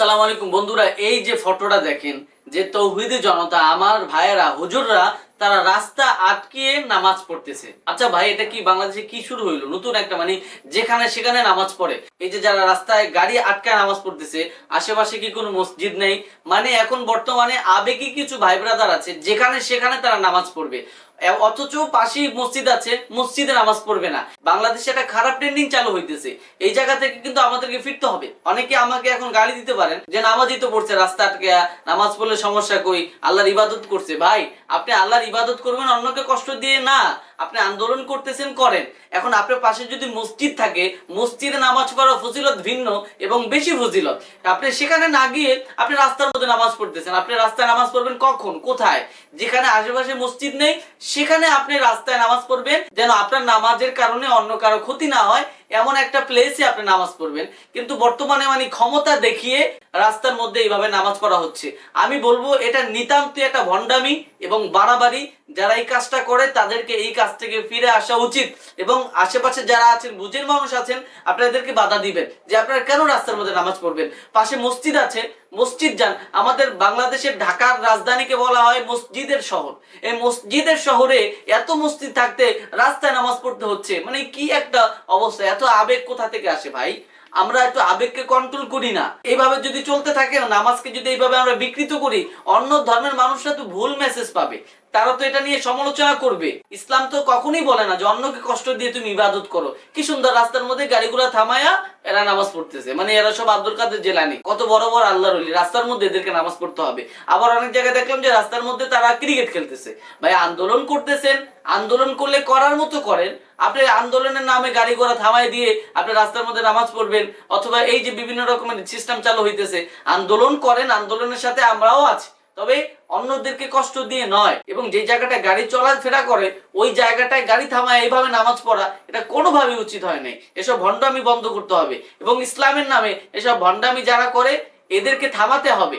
আসসালামু আলাইকুম বন্ধুরা, এই যে ফটোটা দেখেন, যে তৌহিদি জনতা, আমার ভাইয়েরা, হুজুররা, তারা রাস্তা আটকিয়ে নামাজ পড়তেছে। আচ্ছা ভাই, এটা কি বাংলাদেশে কি শুরু হইল? নতুন একটা মানে যেখানে সেখানে নামাজ পড়ে। এই যে যারা রাস্তায় গাড়ি আটকায় নামাজ পড়তেছে, আশেপাশে কি কোনো মসজিদ নেই? মানে এখন বর্তমানে আবেগী কিছু ভাই ব্রাদার আছে, যেখানে সেখানে তারা নামাজ পড়বে। অথচ পাশেই মসজিদ আছে, মসজিদে নামাজ পড়বে না। বাংলাদেশে একটা খারাপ ট্রেন্ডিং চালু হইতেছে। এই জায়গা থেকে কিন্তু আমাদেরকে ফিরতে হবে। অনেকে আমাকে এখন গালি দিতে পারেন যে নামাজই তো পড়ছে, রাস্তা আটকে, নামাজ পড়লে সমস্যা কই? আল্লাহর ইবাদত করছে। ভাই, আপনি আল্লাহর ইবাদত করবেন, অন্যকে কষ্ট দিয়ে না। আপনি আন্দোলন করতেছেন, করেন। এখন আপনার পাশে যদি মসজিদ থাকে, মসজিদে নামাজ পড়া ফজিলত ভিন্ন এবং বেশি ফজিলত। আপনি সেখানে না গিয়ে আপনি রাস্তার মধ্যে নামাজ পড়তেছেন। আপনি রাস্তায় নামাজ পড়বেন কখন? কোথায়? যেখানে আশেপাশে মসজিদ নেই, সেখানে আপনি রাস্তায় নামাজ পড়বেন, যেন আপনার নামাজের কারণে অন্য কারও ক্ষতি না হয়। এমন একটা প্লেসে আপনি নামাজ পড়বেন, কিন্তু বর্তমানে মানে ক্ষমতা দেখিয়ে রাস্তার মধ্যে এইভাবে নামাজ পড়া হচ্ছে। আমি বলব, এটা নিতান্ত একটা ভণ্ডামি এবং বাড়াবাড়ি। যারা এই কাজটা করে, তাদেরকে এই কাজ থেকে ফিরে আসা উচিত। এবং আশেপাশে যারা আছেন বুঝের মানুষ আছেন, আপনাদেরকে বাধা দিবেন যে আপনারা কেন রাস্তার মধ্যে নামাজ পড়বেন? পাশে মসজিদ আছে মসজিদ যান। আমাদের বাংলাদেশের ঢাকার রাজধানীকে বলা হয় মসজিদের শহর। এই মসজিদের শহরে এত মসজিদ থাকতে রাস্তায় নামাজ পড়তে হচ্ছে। মানে কি একটা অবস্থা, এত আবেগ কোথা থেকে আসে ভাই? আমরা একটু আবেগকে কন্ট্রোল করি না। এইভাবে যদি চলতে থাকে নামাজকে যদি এইভাবে আমরা বিকৃত করি, অন্য ধর্মের মানুষরা তো ভুল মেসেজ পাবে। তারা তো এটা নিয়ে সমালোচনা করবে। ইসলাম তো কখনোই বলে না যে, অন্যকে কষ্ট দিয়ে তুমি ইবাদত করো। কি সুন্দর রাস্তার মধ্যে গাড়িগুলো থামায়া এরা নামাজ পড়তেছে। মানে এরা সব আব্দুল কাদের জেলানি। কত বড় বড় আল্লাহ রলি রাস্তার মধ্যে এদেরকে নামাজ পড়তে হবে। আবার অনেক জায়গায় দেখলাম যে, রাস্তার মধ্যে তারা ক্রিকেট খেলতেছে। ভাই, আন্দোলন করতেছেন আন্দোলন করলে করার মতো করেন, আপনি আন্দোলনের নামে গাড়ি ঘোড়া থামাই দিয়ে আপনি রাস্তার মধ্যে নামাজ পড়বেন, অথবা এই যে বিভিন্ন রকমের সিস্টেম চালু হইতেছে, আন্দোলন করেন, আন্দোলনের সাথে আমরাও আছি। তবে অন্যদেরকে কষ্ট দিয়ে নয়, এবং যে জায়গাটায় গাড়ি চলাফেরা করে, ওই জায়গাটায় গাড়ি থামায় এইভাবে নামাজ পড়া, এটা কোনোভাবেই উচিত হয় নাই। এসব ভণ্ডামি বন্ধ করতে হবে, এবং ইসলামের নামে এসব ভণ্ডামি যারা করে, এদেরকে থামাতে হবে।